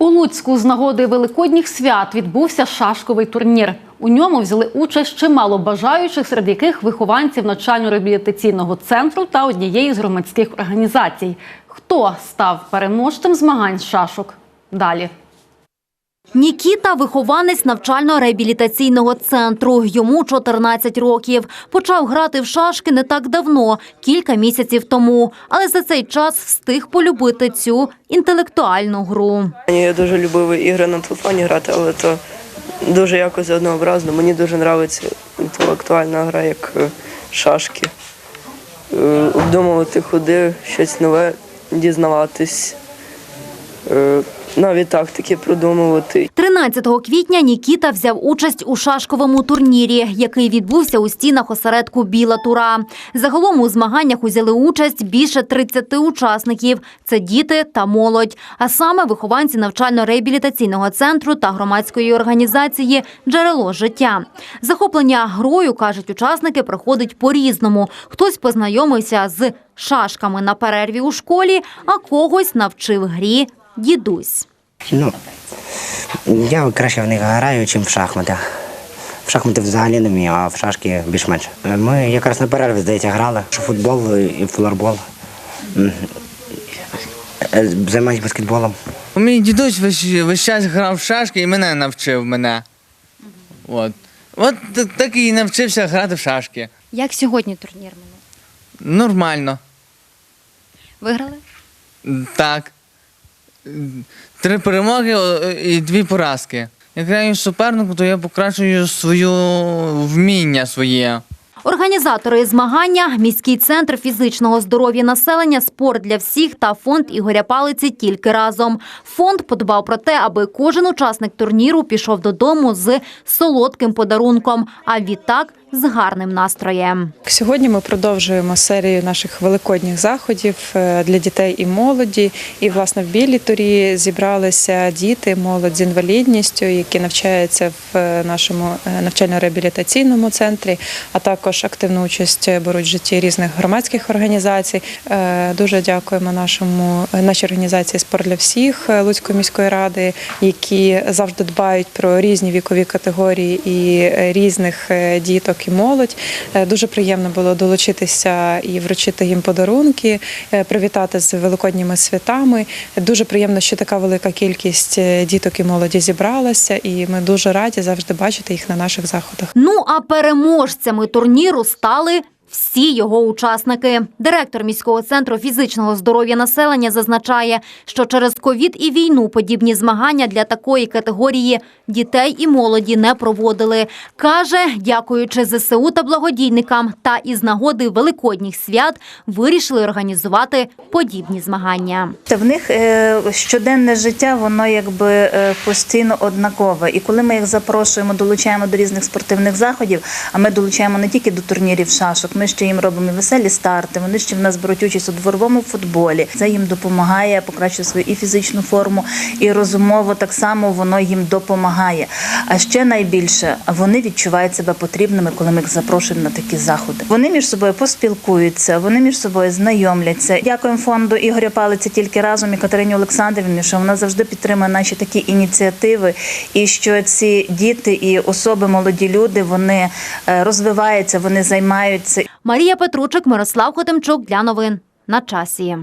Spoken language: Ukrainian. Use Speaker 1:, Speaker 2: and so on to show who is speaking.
Speaker 1: У Луцьку з нагоди великодніх свят відбувся шашковий турнір. У ньому взяли участь чимало бажаючих, серед яких вихованців навчально-реабілітаційного центру та однієї з громадських організацій. Хто став переможцем змагань шашок? Далі.
Speaker 2: Нікіта – вихованець навчально-реабілітаційного центру. Йому 14 років. Почав грати в шашки не так давно, кілька місяців тому. Але за цей час встиг полюбити цю інтелектуальну гру.
Speaker 3: Я дуже любив ігри на телефоні грати, але то дуже якось однообразно. Мені дуже подобається інтелектуальна гра, як е, шашки. Е, Обдумувати ходи, щось нове дізнаватись. Нові тактики продумувати.
Speaker 2: 13 квітня Нікіта взяв участь у шашковому турнірі, який відбувся у стінах осередку Біла Тура. Загалом у змаганнях узяли участь більше 30 учасників. Це діти та молодь, а саме вихованці навчально-реабілітаційного центру та громадської організації Джерело життя. Захоплення грою, кажуть учасники, проходить по-різному. Хтось познайомився з шашками на перерві у школі, а когось навчив грі дідусь.
Speaker 4: Ну, я краще в них граю, ніж в шахмати. В шахмати взагалі не вмію, а в шашки більш-менш. Ми якраз на перерві, здається, грали. Футбол і флорбол. Займаюсь баскетболом.
Speaker 5: Мій дідусь весь, весь час грав в шашки і мене навчив мене. От. От так і навчився грати в шашки.
Speaker 2: Як сьогодні турнір минув?
Speaker 5: Нормально.
Speaker 2: Виграли?
Speaker 5: Так. Три перемоги і дві поразки. Як граю з суперником, то я покращую свою вміння своє.
Speaker 2: Організатори змагання, міський центр фізичного здоров'я населення, спорт для всіх та фонд Ігоря Палиці тільки разом. Фонд подбав про те, аби кожен учасник турніру пішов додому з солодким подарунком, а відтак з гарним настроєм.
Speaker 6: Сьогодні ми продовжуємо серію наших великодніх заходів е, для дітей і молоді. І власне в білій турі зібралися діти, молодь з інвалідністю, які навчаються в е, нашому е, навчально-реабілітаційному центрі, а також активну участь беруть в житті різних громадських організацій. Дуже дякуємо нашому нашій організації Спорт для всіх Луцької міської ради, які завжди дбають про різні вікові категорії і різних е, діток і молодь. Е, Дуже приємно було долучитися і вручити їм подарунки, е, привітати з великодніми святами. Дуже приємно, що така велика кількість е, діток і молоді зібралася, і ми дуже раді завжди бачити їх на наших заходах.
Speaker 2: Ну а переможцями турніру стали. Всі його учасники. Директор міського центру фізичного здоров'я населення зазначає, що через ковід і війну подібні змагання для такої категорії дітей і молоді не проводили. Каже, дякуючи ЗСУ та благодійникам, та із нагоди великодніх свят вирішили організувати подібні змагання.
Speaker 7: В них е, щоденне життя, воно якби е, постійно однакове. І коли ми їх запрошуємо, долучаємо до різних спортивних заходів, а ми долучаємо не тільки до турнірів шашок, ми ще їм робимо веселі старти. Вони ще в нас беруть участь у дворовому футболі. Це їм допомагає покращити свою і фізичну форму, і розумово так само воно їм допомагає. А ще найбільше вони відчувають себе потрібними, коли ми їх запрошуємо на такі заходи. Вони між собою поспілкуються, вони між собою знайомляться. Дякуємо фонду Ігоря Палиця тільки разом і Катерині Олександрівні, що вона завжди підтримує наші такі ініціативи, і що ці діти і особи, молоді люди, вони е, розвиваються, вони займаються.
Speaker 2: Марія Петручик, Мирослав Хотимчук для новин на часі.